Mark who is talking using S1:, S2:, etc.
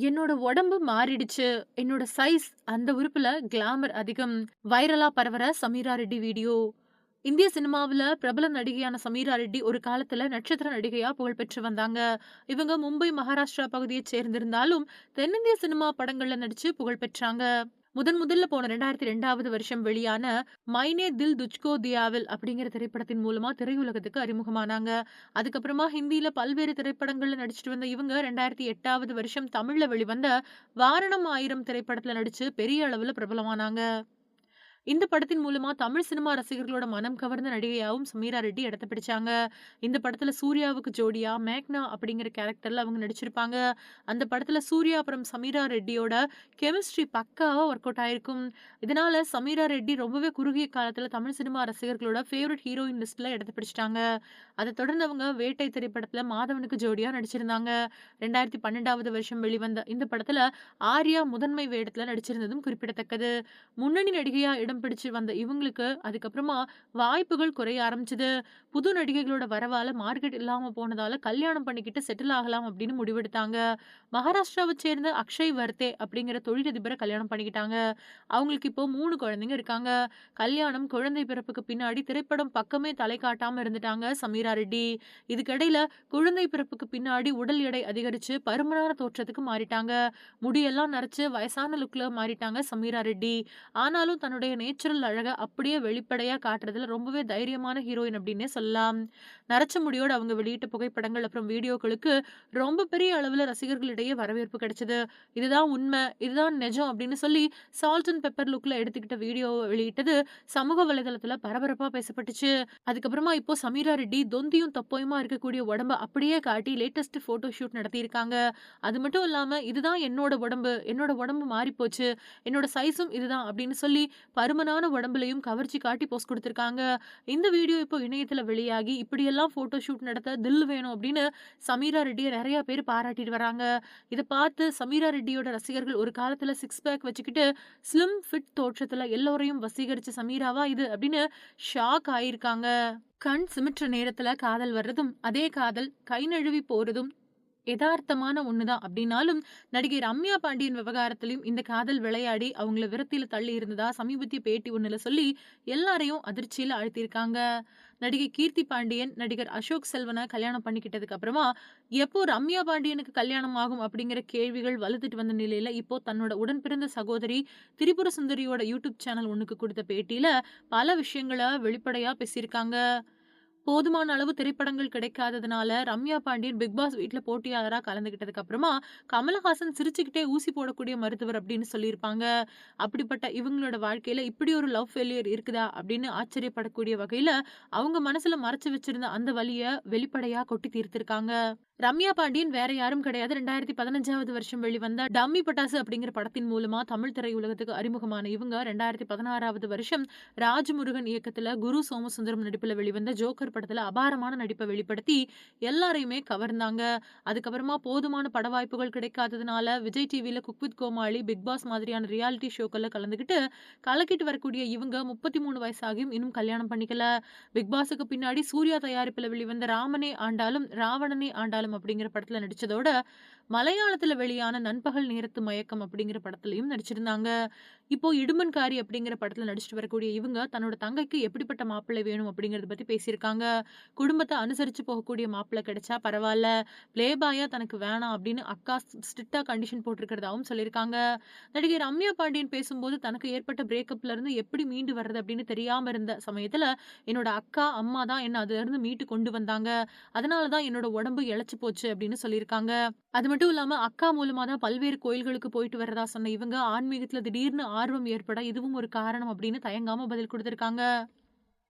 S1: என்னோட உடம்பு மாறிடுச்சு. என்னோட சைஸ் அந்த உறுப்புல கிளாமர் அதிகம். வைரலா பரவற சமீரா ரெட்டி வீடியோ. இந்திய சினிமாவுல பிரபல நடிகையான சமீரா ரெட்டி ஒரு காலத்துல நட்சத்திர நடிகையா புகழ்பெற்று வந்தாங்க. இவங்க மும்பை, மகாராஷ்டிரா பகுதியை சேர்ந்திருந்தாலும், தென்னிந்திய சினிமா படங்கள்ல நடிச்சு புகழ் பெற்றாங்க. முதன் முதல்ல போன 2002வது வருஷம் வெளியான மைனே தில் துஜ்கோ தியாவில் அப்படிங்கிற திரைப்படத்தின் மூலமா திரையுலகத்துக்கு அறிமுகமானாங்க. அதுக்கப்புறமா ஹிந்தியில பல்வேறு திரைப்படங்கள்ல நடிச்சிட்டு வந்த இவங்க 2008வது வருஷம் தமிழ்ல வெளிவந்த வாரணம் ஆயிரம் திரைப்படத்துல நடிச்சு பெரிய அளவுல பிரபலமானாங்க. இந்த படத்தின் மூலமா தமிழ் சினிமா ரசிகர்களோட மனம் கவர்ந்த நடிகையாவும் சமீரா ரெட்டி இடத்த பிடிச்சாங்க. இந்த படத்துல சூர்யாவுக்கு ஜோடியா மேக்னா அப்படிங்கிற கேரக்டர்ல அவங்க நடிச்சிருப்பாங்க. அந்த படத்துல சூர்யா அப்புறம் சமீரா ரெட்டியோட கெமிஸ்ட்ரி பக்காவா ஒர்க் அவுட் ஆயிருக்கும். இதனால சமீரா ரெட்டி ரொம்பவே குறுகிய காலத்துல தமிழ் சினிமா ரசிகர்களோட ஃபேவரட் ஹீரோயின் லிஸ்ட்ல இடத்த பிடிச்சிட்டாங்க. அதை தொடர்ந்து அவங்க வேட்டை திரைப்படத்துல மாதவனுக்கு ஜோடியா நடிச்சிருந்தாங்க. 2012வது வருஷம் வெளிவந்த இந்த படத்துல ஆர்யா முதன்மை வேடத்துல நடிச்சிருந்ததும் குறிப்பிடத்தக்கது. முன்னணி நடிகையா இடம் பிடிச்சு வந்த இவங்களுக்கு அதுக்கப்புறமா வாய்ப்புகள் குறைய ஆரம்பிச்சது. புது நடிகைகளோட வரவால மார்க்கெட் இல்லாம போனதால கல்யாணம் பண்ணிக்கிட்டு செட்டில் ஆகலாம் அப்படின்னு முடிவெடுத்தாங்க. மகாராஷ்டிராவை சேர்ந்த அக்ஷய் வர்தே அப்படிங்கிற தொழிலதிபரை கல்யாணம் பண்ணிக்கிட்டாங்க. அவங்களுக்கு இப்போ மூணு குழந்தைங்க இருக்காங்க. கல்யாணம், குழந்தை பிறப்புக்கு பின்னாடி திரைப்படம் பக்கமே தலை காட்டாம இருந்துட்டாங்க சமீரா ரெட்டி. இதுக்கிடையில குழந்தை பிறப்புக்கு பின்னாடி உடல் எடை அதிகரிச்சு பருமனான தோற்றத்துக்கு மாறிட்டாங்க. முடியெல்லாம் நரைச்சு வயசான லுக்ல மாறிட்டாங்க சமீரா ரெட்டி. ஆனாலும் தன்னுடைய நேச்சுரல் அழகை அப்படியே வெளிப்படையாக காட்டுறதுல ரொம்பவே தைரியமான ஹீரோயின் அப்படின்னே சொல்லலாம். நரச்ச முடியோடு அவங்க வெளியிட்ட புகைப்படங்கள் அப்புறம் வீடியோக்களுக்கு ரொம்ப பெரிய அளவுல ரசிகர்களிடையே வரவேற்பு கிடைச்சது. இதுதான் உண்மை, இதுதான் நெஜம் அப்படின்னு சொல்லி சால்ட் அண்ட் பெப்பர் லுக்ல எடுத்துக்கிட்ட வீடியோவை வெளியிட்டது சமூக வலைதளத்துல பரபரப்பா பேசப்பட்டுச்சு. அதுக்கப்புறமா இப்போ சமீரா ரெட்டி தொந்தியும் தப்போயுமா இருக்கக்கூடிய உடம்ப அப்படியே காட்டி லேட்டஸ்ட் போட்டோ ஷூட் நடத்தியிருக்காங்க. அது மட்டும் இல்லாம இதுதான் என்னோட உடம்பு, என்னோட உடம்பு மாறிப்போச்சு, என்னோட சைஸும் இதுதான் அப்படின்னு சொல்லி நறுமணான உடம்புலையும் கவர்ச்சி காட்டி போஸ்ட் கொடுத்துருக்காங்க இந்த வீடியோ இப்போ இணையத்தில் வெளியாகி இப்படியெல்லாம் ஃபோட்டோ ஷூட் நடத்த தில் வேணும் அப்படின்னு சமீரா ரெட்டியை நிறைய பேர் பாராட்டிட்டு வராங்க. இதை பார்த்து சமீரா ரெட்டியோட ரசிகர்கள் ஒரு காலத்தில் சிக்ஸ் பேக் வச்சுக்கிட்டு ஸ்லிம் ஃபிட் தோற்றத்தில் எல்லோரையும் வசீகரிச்ச சமீராவா இது அப்படின்னு ஷாக் ஆயிருக்காங்க. கண் சிமிட்டுற நேரத்தில் காதல் வர்றதும், அதே காதல் கை நழுவி போகிறதும் எதார்த்தமான ஒண்ணுதான் அப்படின்னாலும், நடிகை ரம்யா பாண்டியன் விவகாரத்திலையும் இந்த காதல் விளையாடி அவங்கள விரத்தியில தள்ளி இருந்ததா சமீபத்திய பேட்டி ஒண்ணுல சொல்லி எல்லாரையும் அதிர்ச்சியில அழுத்தியிருக்காங்க நடிகை கீர்த்தி பாண்டியன் நடிகர் அசோக் செல்வன கல்யாணம் பண்ணிக்கிட்டதுக்கு அப்புறமா எப்போ ரம்யா பாண்டியனுக்கு கல்யாணம் ஆகும் அப்படிங்கிற கேள்விகள் வலுத்துட்டு வந்த நிலையில இப்போ தன்னோட உடன்பிறந்த சகோதரி திரிபுர சுந்தரியோட யூடியூப் சேனல் ஒண்ணுக்கு கொடுத்த பேட்டியில பல விஷயங்கள வெளிப்படையா பேசியிருக்காங்க. போதுமான அளவு திரைப்படங்கள் கிடைக்காததுனால ரம்யா பாண்டியன் பிக் பாஸ் வீட்டில் போட்டியாளராக கலந்துகிட்டதுக்கு அப்புறமா கமலஹாசன் சிரிச்சுக்கிட்டே ஊசி போடக்கூடிய மருத்துவர் அப்படின்னு சொல்லியிருப்பாங்க. அப்படிப்பட்ட இவங்களோட வாழ்க்கையில இப்படி ஒரு லவ் ஃபெயிலியர் இருக்குதா அப்படின்னு ஆச்சரியப்படக்கூடிய வகையில அவங்க மனசுல மறைச்சு வச்சிருந்த அந்த வழியை வெளிப்படையா கொட்டி தீர்த்திருக்காங்க. ரம்யா பாண்டியன் வேற யாரும் கிடையாது. 2015வது வருஷம் வெளிவந்த டம்மி பட்டாசு அப்படிங்கிற படத்தின் மூலமா தமிழ் திரையுலகத்துக்கு அறிமுகமான இவங்க 2016வது வருஷம் ராஜ்முருகன் இயக்கத்துல குரு சோமசுந்தரம் நடிப்புல வெளிவந்த ஜோக்கர் படத்துல அபாரமான நடிப்பை வெளிப்படுத்தி எல்லாரையுமே கவர்ந்தாங்க. அதுக்கப்புறமா போதுமான பட வாய்ப்புகள் கிடைக்காததுனால விஜய் டிவியில cook with Komali, Bigg Boss மாதிரியான ரியாலிட்டி ஷோக்கள்ல கலந்துக்கிட்டு கலக்கிட்டு வரக்கூடிய இவங்க 33 வயசாகியும் இன்னும் கல்யாணம் பண்ணிக்கல. பிக் பாஸுக்கு பின்னாடி சூர்யா தயாரிப்புல வெளிவந்த ராமனே ஆண்டாலும், ராவணனே ஆண்டாலும் அப்படிங்கிற படத்துல நடிச்சதோட, மலையாளத்துல வெளியான நண்பகல் நேரத்து மயக்கம் அப்படிங்கிற படத்துலயும் நடிச்சிருந்தாங்க. இப்போ இடுமன்காரி அப்படிங்கிற படத்துல நடிச்சுட்டு வரக்கூடிய இவங்க தன்னோட தங்கைக்கு எப்படிப்பட்ட மாப்பிள்ளை வேணும் அப்படிங்கறத பத்தி பேசியிருக்காங்க. குடும்பத்தை அனுசரிச்சு போகக்கூடிய மாப்பிள்ளை கிடைச்சா பரவாயில்ல பிளே பாயா தனக்கு வேணாம் அப்படின்னு அக்கா ஸ்ட்ரிக்ட்டா கண்டிஷன் போட்டிருக்கிறதாவும் சொல்லியிருக்காங்க. நடிகை ரம்யா பாண்டியன் பேசும்போது தனக்கு ஏற்பட்ட பிரேக்கப்ல இருந்து எப்படி மீண்டு வர்றது அப்படின்னு தெரியாம இருந்த சமயத்துல என்னோட அக்கா, அம்மா தான் என்ன அதுலருந்து மீட்டு கொண்டு வந்தாங்க. அதனால தான் என்னோட உடம்பு இழைச்சு போச்சு அப்படின்னு சொல்லியிருக்காங்க. அது மட்டும் இல்லாம அக்கா மூலமா தான் பல்வேறு கோயில்களுக்கு போயிட்டு வர்றதா சொன்ன இவங்க ஆன்மீகத்துல திடீர்னு ஆர்வம் ஏற்பட இதுவும் ஒரு காரணம் அப்படின்னு தயங்காம பதில் கொடுத்திருக்காங்க